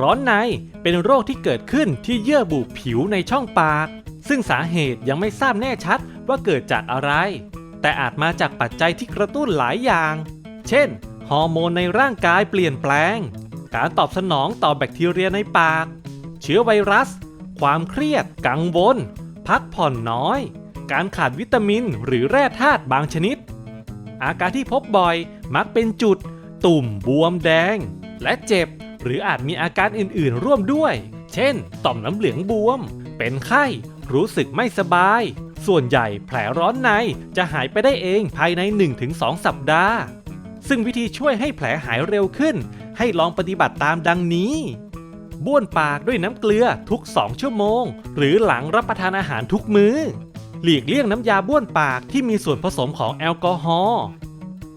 ร้อนใน เป็นโรคที่เกิดขึ้นที่เยื่อบุผิวในช่องปาก ซึ่งสาเหตุยังไม่ทราบแน่ชัดว่าเกิดจากอะไร แต่อาจมาจากปัจจัยที่กระตุ้นหลายอย่าง เช่น ฮอร์โมนในร่างกายเปลี่ยนแปลง การตอบสนองต่อแบคทีเรียในปาก เชื้อไวรัส ความเครียด กังวล พักผ่อนน้อย การขาดวิตามินหรือแร่ธาตุบางชนิด อาการที่พบบ่อยมักเป็นจุด ตุ่มบวมแดง และเจ็บ หรืออาจมีอาการอื่นๆ ร่วมด้วย เช่น ต่อมน้ำเหลืองบวม เป็นไข้ รู้สึกไม่สบาย ส่วนใหญ่แผลร้อนในจะหายไปได้เองภายใน 1-2 สัปดาห์ ซึ่งวิธีช่วยให้แผลหายเร็วขึ้น ให้ลองปฏิบัติตามดังนี้บ้วนปากด้วยน้ำเกลือทุก 2 ชั่วโมง หรือหลังรับประทานอาหารทุกมื้อ หลีกเลี่ยงน้ำยาบ้วนปากที่มีส่วนผสมของแอลกอฮอล์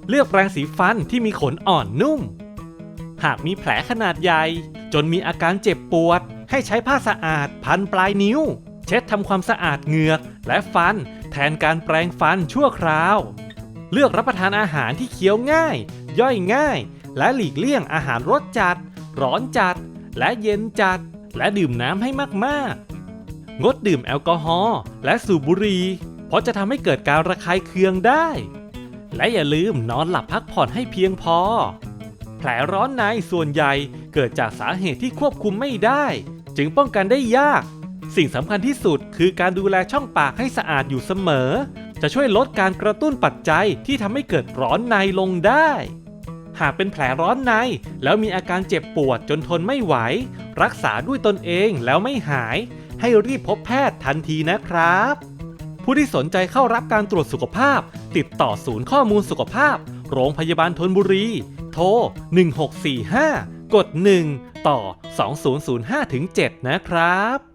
เลือกแปรงสีฟันที่มีขนอ่อนนุ่ม หากมีแผลขนาดใหญ่ จนมีอาการเจ็บปวด ให้ใช้ผ้าสะอาดพันปลายนิ้ว เช็ดทำความสะอาดเหงือก และฟัน แทนการแปรงฟันชั่วคราว เลือกรับประทานอาหารที่เคี้ยวง่าย ย่อยง่าย และหลีกเลี่ยงอาหารรสจัด ร้อนจัด และเย็นจัด และดื่มน้ำให้มากๆ งดดื่มแอลกอฮอล์และสูบบุหรี่เพราะจะทำให้เกิดการระคายเคืองได้ และอย่าลืมนอนหลับพักผ่อนให้เพียงพอ แผลร้อนในส่วนใหญ่เกิดจากสาเหตุที่ควบคุมไม่ได้ จึงป้องกันได้ยาก สิ่งสำคัญที่สุดคือการดูแลช่องปากให้สะอาดอยู่เสมอ จะช่วยลดการกระตุ้นปัจจัยที่ทำให้เกิดร้อนในลงได้ หากเป็นแผลร้อนใน แล้วมีอาการเจ็บปวดจนทนไม่ไหว รักษาด้วยตนเองแล้วไม่หาย ให้รีบพบแพทย์ทันทีนะครับ ผู้ที่สนใจเข้ารับการตรวจสุขภาพ ติดต่อศูนย์ข้อมูลสุขภาพ โรงพยาบาลทนบุรี โทร 1645 กด 1 ต่อ 2005-7 นะครับ